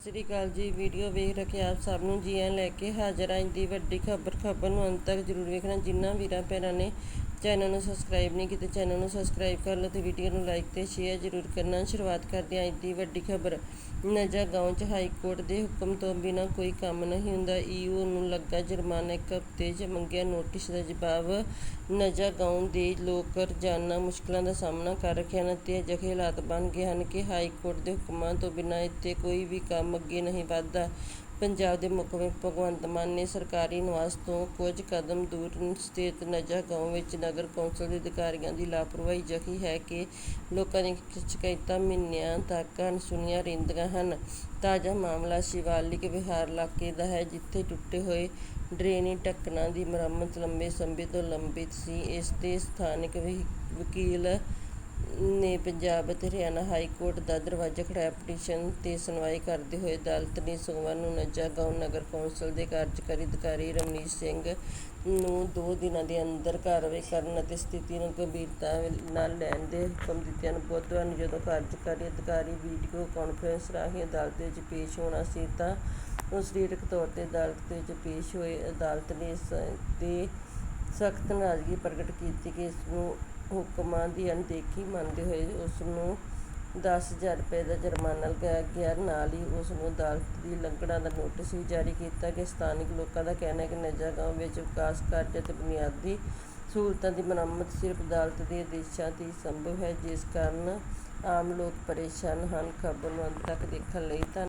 ਸਤਿ ਸ੍ਰੀ ਅਕਾਲ ਜੀ। ਵੀਡੀਓ ਵੇਖ ਰਹੇ ਆਪ ਸਭ ਨੂੰ। ਜੀ ਆਇਆਂ ਲੈ ਕੇ ਹਾਜ਼ਰ ਆਂ। ਦੀ ਵੱਡੀ ਖਬਰ ਖਬਰ ਨੂੰ ਅੰਤ ਤੱਕ ਜ਼ਰੂਰ ਵੇਖਣਾ। ਜਿਨ੍ਹਾਂ ਵੀਰਾਂ, ਭੈਣਾਂ ਨੇ ਚੈਨਲ ਨੂੰ ਸਬਸਕ੍ਰਾਈਬ ਨਹੀਂ ਕੀਤਾ ਚੈਨਲ ਨੂੰ ਸਬਸਕ੍ਰਾਈਬ ਕਰ ਲਓ ਤੇ ਵੀਡੀਓ ਨੂੰ ਲਾਈਕ ਤੇ ਸ਼ੇਅਰ ਜ਼ਰੂਰ ਕਰਨਾ। ਸ਼ੁਰੂਆਤ ਕਰਦੇ ਆਂ ਅੱਜ ਦੀ ਵੱਡੀ ਖਬਰ। ਨਜਾ ਗਾਉਂ 'ਚ ਹਾਈ ਕੋਰਟ ਦੇ ਹੁਕਮ ਤੋਂ ਬਿਨਾਂ ਕੋਈ ਕੰਮ ਨਹੀਂ ਹੁੰਦਾ। ਈਓ ਨੂੰ ਲੱਗਾ ਜੁਰਮਾਨਾ, ਇੱਕ ਹਫ਼ਤੇ 'ਚ ਮੰਗਿਆ ਨੋਟਿਸ ਦਾ ਜਵਾਬ। ਨਜਾ ਗਾਉਂ ਦੇ ਲੋਕ ਰੋਜ਼ਾਨਾ ਮੁਸ਼ਕਲਾਂ ਦਾ ਸਾਹਮਣਾ ਕਰ ਰਹੇ ਹਨ ਤੇ ਅਜਿਹੇ ਹਾਲਾਤ ਬਣ ਗਏ ਹਨ ਕਿ ਹਾਈ ਕੋਰਟ ਦੇ ਹੁਕਮਾਂ ਤੋਂ ਬਿਨਾਂ ਇੱਥੇ ਕੋਈ ਵੀ ਕੰਮ ਅੱਗੇ ਨਹੀਂ ਵਧਦਾ। ਪੰਜਾਬ ਦੇ ਮੁੱਖ ਮੰਤਰੀ ਭਗਵੰਤ ਮਾਨ ਨੇ ਸਰਕਾਰੀ ਨਿਵਾਸ ਤੋਂ ਕੁਝ ਕਦਮ ਦੂਰ ਸਥਿਤ ਨਜਾ ਗਾਉਂ ਵਿੱਚ ਨਗਰ ਕੌਂਸਲ ਦੇ ਅਧਿਕਾਰੀਆਂ ਦੀ ਲਾਪਰਵਾਹੀ ਜਖੀ ਹੈ ਕਿ ਲੋਕਾਂ ਦੀਆਂ ਸ਼ਿਕਾਇਤਾਂ ਮਹੀਨਿਆਂ ਤੱਕ ਅਣਸੁਣੀਆਂ ਰਹਿੰਦੀਆਂ ਹਨ। ਤਾਜ਼ਾ ਮਾਮਲਾ ਸ਼ਿਵਾਲਿਕ ਵਿਹਾਰ ਇਲਾਕੇ ਦਾ ਹੈ, ਜਿੱਥੇ ਟੁੱਟੇ ਹੋਏ ਡਰੇਨੀ ਢੱਕਣਾਂ ਦੀ ਮੁਰੰਮਤ ਲੰਬੇ ਸਮੇਂ ਤੋਂ ਲੰਬਿਤ ਸੀ। ਇਸ ਤੇ ਸਥਾਨਕ ਵਕੀਲ ਨੇ ਪੰਜਾਬ ਅਤੇ ਹਰਿਆਣਾ ਹਾਈ ਕੋਰਟ ਦਾ ਦਰਵਾਜ਼ਾ ਖੜਕਾਇਆ ਪਟੀਸ਼ਨ 'ਤੇ ਸੁਣਵਾਈ ਕਰਦੇ ਹੋਏ ਅਦਾਲਤ ਨੇ ਸੋਮਵਾਰ ਨੂੰ ਨਜਾ ਗਾਉਂ ਨਗਰ ਕੌਂਸਲ ਦੇ ਕਾਰਜਕਾਰੀ ਅਧਿਕਾਰੀ ਰਮਨੀਤ ਸਿੰਘ ਨੂੰ ਦੋ ਦਿਨਾਂ ਦੇ ਅੰਦਰ ਕਾਰਵਾਈ ਕਰਨ ਅਤੇ ਸਥਿਤੀ ਨੂੰ ਗੰਭੀਰਤਾ ਨਾਲ ਲੈਣ ਦੇ ਹੁਕਮ ਦਿੱਤੇ ਹਨ। ਬੁੱਧਵਾਰ ਨੂੰ ਜਦੋਂ ਕਾਰਜਕਾਰੀ ਅਧਿਕਾਰੀ ਵੀਡੀਓ ਕਾਨਫਰੰਸ ਰਾਹੀਂ ਅਦਾਲਤ ਵਿੱਚ ਪੇਸ਼ ਹੋਣਾ ਸੀ ਤਾਂ ਉਹ ਸਰੀਰਕ ਤੌਰ ਤੇ ਅਦਾਲਤ ਵਿੱਚ ਪੇਸ਼ ਹੋਏ। ਅਦਾਲਤ ਨੇ ਇਸ 'ਤੇ ਸਖਤ ਨਾਰਾਜ਼ਗੀ ਪ੍ਰਗਟ ਕੀਤੀ ਕਿ ਇਸ ਨੂੰ ਹੁਕਮਾਂ ਦੀ ਅਣਦੇਖੀ ਮੰਨਦੇ ਹੋਏ ਉਸ ਨੂੰ 10000 ਰੁਪਏ ਦਾ ਜੁਰਮਾਨਾ ਲਗਾਇਆ ਗਿਆ। ਨਾਲ ਹੀ ਉਸ ਨੂੰ ਅਦਾਲਤ ਦੀ ਲੰਘਣਾ ਦਾ ਨੋਟਿਸ ਵੀ ਜਾਰੀ ਕੀਤਾ ਕਿ ਸਥਾਨਕ ਲੋਕਾਂ ਦਾ ਕਹਿਣਾ ਹੈ ਕਿ ਨਜਾ ਗਾਉਂ ਵਿੱਚ ਵਿਕਾਸ ਕਾਰਜ ਅਤੇ ਬੁਨਿਆਦੀ ਸਹੂਲਤਾਂ ਦੀ ਮੁਰੰਮਤ ਸਿਰਫ ਅਦਾਲਤ ਦੇ ਆਦੇਸ਼ਾਂ 'ਤੇ ਸੰਭਵ ਹੈ। ਜਿਸ ਕਾਰਨ ਆਮ ਲੋਕ ਪਰੇਸ਼ਾਨ ਹਨ। ਖਬਰ ਨੂੰ ਅੰਤ ਤੱਕ ਦੇਖਣ ਲਈ ਧੰਨ